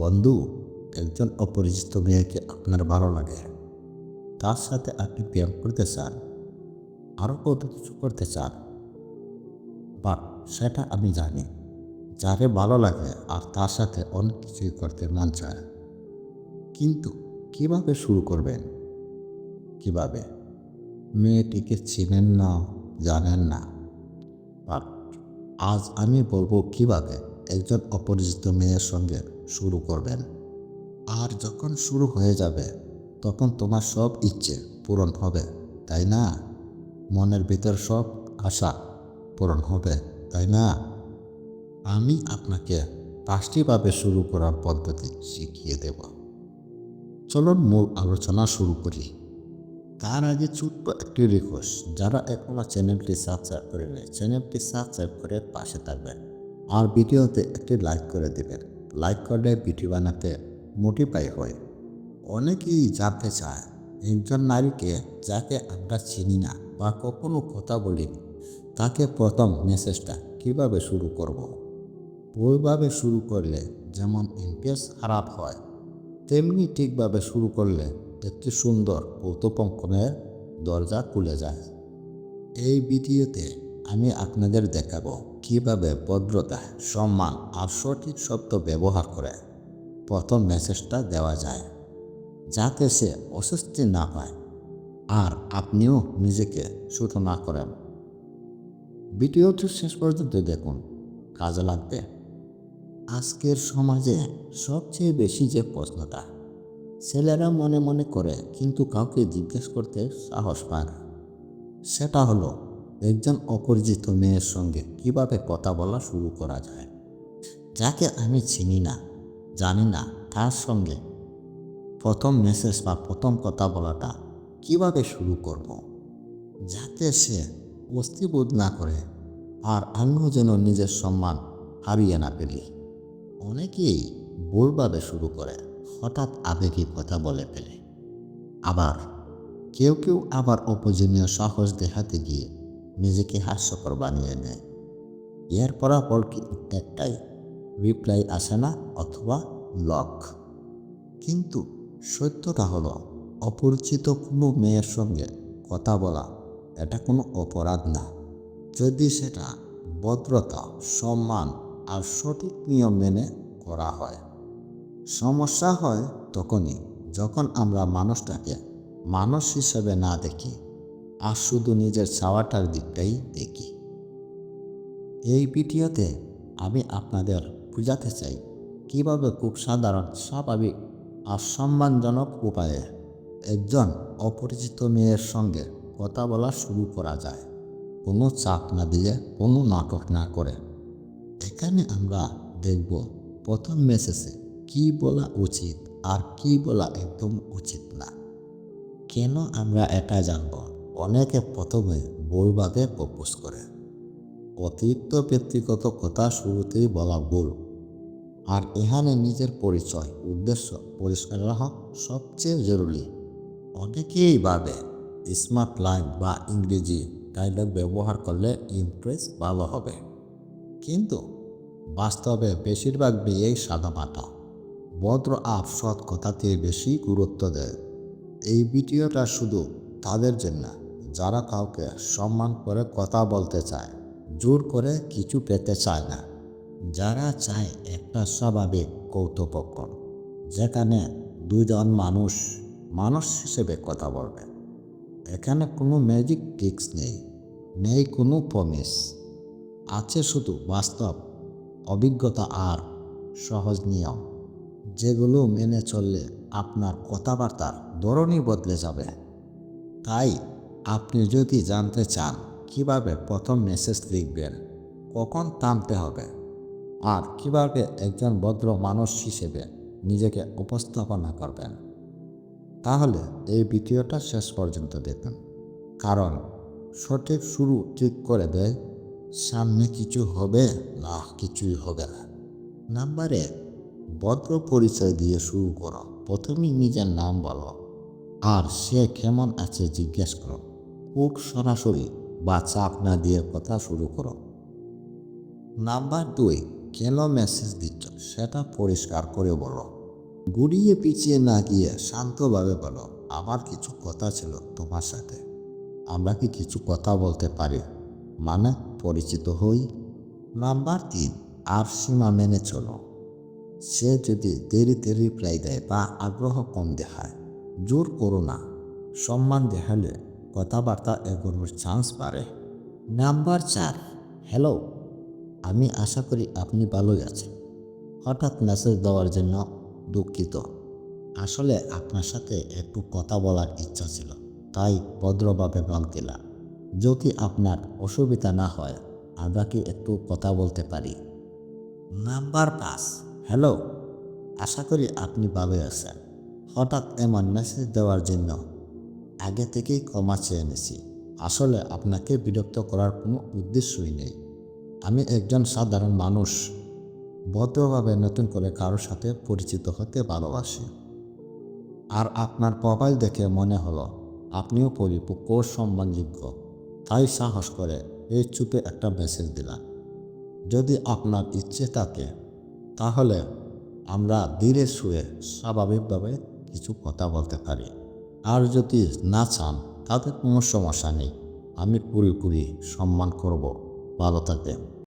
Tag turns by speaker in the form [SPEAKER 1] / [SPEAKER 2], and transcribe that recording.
[SPEAKER 1] বন্ধু, একজন অপরিচিত মেয়েকে আপনার ভালো লাগে। তার সাথে আপনি প্রেম করতে চান, আরও কত কিছু করতে চান। বাট সেটা আমি জানি যারে ভালো লাগে আর তার সাথে অনেক কিছুই করতে মন চায়। কিন্তু কীভাবে শুরু করবেন? কীভাবে? মেয়েটিকে চিনেন না, জানেন না। বাট আজ আমি বলব কীভাবে একজন অপরিচিত মেয়ের সঙ্গে শুরু করবেন। আর যখন শুরু হয়ে যাবে, তখন তোমার সব ইচ্ছে পূরণ হবে, তাই না? মনের ভিতর সব আশা পূরণ হবে, তাই না? আমি আপনাকে পাঁচটিভাবে শুরু করার পদ্ধতি শিখিয়ে দেব। চলুন মূল আলোচনা শুরু করি। তার আগে ছোট্ট একটি রিকোয়েস্ট, যারা এখনও চ্যানেলটি সাবস্ক্রাইব করে নেয় চ্যানেলটি সাবস্ক্রাইব করে পাশে থাকবেন, আর ভিডিওতে একটি লাইক করে দেবেন। লাইক করলে ভিডিও বানাতে মোটিফাই হয় অনেকেই জানতে চায়, একজন নারীকে যাকে আমরা চিনি না বা কখনো কথা বলিনি, তাকে প্রথম মেসেজটা কীভাবে শুরু করব। ওইভাবে শুরু করলে যেমন ইন্টারেস্ট খারাপ হয়, তেমনি ঠিকভাবে শুরু করলে একটি সুন্দর কৌতুপঙ্কনের দরজা খুলে যায় এই ভিডিওতে আমি আপনাদের দেখাবো কীভাবে ভদ্রতা, সম্মান আর সঠিক শব্দ ব্যবহার করে প্রথম মেসেজটা দেওয়া যায়। যাতে সে অস্বস্তি না পায় আর আপনিও নিজেকে ছোট না করেন। ভিডিওটি শেষ পর্যন্ত দেখুন। কাজে লাগবে। আজকের সমাজে সবচেয়ে বেশি যে প্রশ্নটা, ছেলেরা মনে মনে করে কিন্তু কাউকে জিজ্ঞেস করতে সাহস পায় না। সেটা হলো একজন অপরিচিত মেয়ের সঙ্গে কীভাবে কথা বলা শুরু করা যায়? যাকে আমি চিনি না, জানি না, তার সঙ্গে প্রথম মেসেজ বা প্রথম কথা বলাটা কীভাবে শুরু করব। যাতে সে অস্থিবোধ না করে আর আমিও যেন নিজের সম্মান হারিয়ে না ফেলি। অনেকেই ভুলভাবে শুরু করে, হঠাৎ আবেগী কথা বলে ফেলে। আবার কেউ কেউ আবার অপ্রয়োজনীয় সাহস দেখাতে গিয়ে নিজেকে হাস্যকর বানিয়ে নেয়। এর পরাপর কি একটাই? রিপ্লাই আসে না অথবা লক কিন্তু সত্যটা হলো, অপরিচিত কোনো মেয়ের সঙ্গে কথা বলা, এটা কোনো অপরাধ না। যদি সেটা ভদ্রতা, সম্মান আর সঠিক নিয়ম মেনে করা হয়। সমস্যা হয় তখনই যখন আমরা মানুষটাকে মানুষ হিসেবে না দেখি। আর শুধু নিজের চাওয়াটার দিকটাই দেখি। এই ভিডিওতে আমি আপনাদের বোঝাতে চাই, কীভাবে খুব সাধারণ, স্বাভাবিক আর সম্মানজনক উপায়ে একজন অপরিচিত মেয়ের সঙ্গে কথা বলা শুরু করা যায়। কোনো চাপ না দিয়ে, কোনো নাটক না করে। এখানে আমরা দেখব, প্রথম মেসেজে কি বলা উচিত আর কি বলা একদম উচিত না। কেন আমরা এটা জানব? অনেকে প্রথমে ভুলভাবে প্রপোজ করে। অতিরিক্ত ব্যক্তিগত কথা শুরুতেই বলা ভুল। আর এখানে নিজের পরিচয়, উদ্দেশ্য পরিষ্কার রাখা সবচেয়ে জরুরি। অনেকেই ভাবে স্মার্ট লাইন বা ইংরেজি ডায়লগ ব্যবহার করলে ইমপ্রেস ভালো হবে। কিন্তু বাস্তবে বেশিরভাগ মেয়েই সাদামাটা। ভদ্র আপ সৎ কথাতে বেশি গুরুত্ব দেয়। এই ভিডিওটা শুধু তাদের জন্য যারা কাউকে সম্মান করে কথা বলতে চায়, জোর করে কিছু পেতে চায় না। যারা চায় একটা স্বাভাবিক কৌতুকক্ষণ যেখানে দুজন মানুষ মানুষ হিসেবে কথা বলবে। এখানে কোনো ম্যাজিক ট্রিক্স নেই নেই কোনো প্রমিস আছে শুধু বাস্তব, অভিজ্ঞতা আর সহজ নিয়ম, যেগুলো মেনে চললে আপনার কথাবার্তার ধরনই বদলে যাবে। তাই আপনি যদি জানতে চান কীভাবে প্রথম মেসেজ লিখবেন, কখন থামতে হবে, আর কীভাবে একজন ভদ্র মানুষ হিসেবে নিজেকে উপস্থাপনা করবেন, তাহলে এই ভিডিওটা শেষ পর্যন্ত দেখুন। কারণ সঠিক শুরু ঠিক করে দেয়, সামনে কিছু হবে না, কিছুই হবে না। নাম্বার এক, ভদ্র পরিচয় দিয়ে শুরু করো। প্রথমেই নিজের নাম বলো, আর সে কেমন আছে জিজ্ঞেস করো। খুব সরাসরি বা চাপ না দিয়ে কথা শুরু করো। নাম্বার দুই, কেন মেসেজ দিচ্ছ? সেটা পরিষ্কার করে বলো। গুড়িয়ে পিছিয়ে না গিয়ে শান্তভাবে বলো, আমার কিছু কথা ছিল তোমার সাথে। আমরা কি কিছু কথা বলতে পারি? মানে পরিচিত হই? নাম্বার তিন, আর সীমা মেনে চলো। সে যদি দেরিতে রিপ্লাই দেয় বা আগ্রহ কম দেখায়, জোর করো না। সম্মান দেখালে কথাবার্তা এগোনোর চান্স বাড়ে। নাম্বার চার হ্যালো আমি আশা করি আপনি ভালোই আছেন। হঠাৎ মেসেজ দেওয়ার জন্য দুঃখিত। আসলে আপনার সাথে একটু কথা বলার ইচ্ছা ছিল, তাই ভদ্রভাবে নক দিলাম। যদি আপনার অসুবিধা না হয়, আমরা কি একটু কথা বলতে পারি? নাম্বার পাঁচ হ্যালো আশা করি আপনি ভালো আছেন। হঠাৎ এমন মেসেজ দেওয়ার জন্য আগে থেকেই ক্ষমা চেয়ে এনেছি আসলে আপনাকে বিরক্ত করার কোনো উদ্দেশ্যই নেই। আমি একজন সাধারণ মানুষ। বদ্ধভাবে নতুন করে কারোর সাথে পরিচিত হতে ভালোবাসি। আর আপনার প্রোফাইল দেখে মনে হলো, আপনিও পরিপক্ক সম্মানযোগ্য। তাই সাহস করে এই চুপে একটা মেসেজ দিলাম। যদি আপনার ইচ্ছে থাকে, তাহলে আমরা ধীরে শুয়ে স্বাভাবিকভাবে কিছু কথা বলতে পারি। আর যদি না চান তাতে কোনো সমস্যা নেই। আমি পুরোপুরি সম্মান করব। ভালো থাকবেন।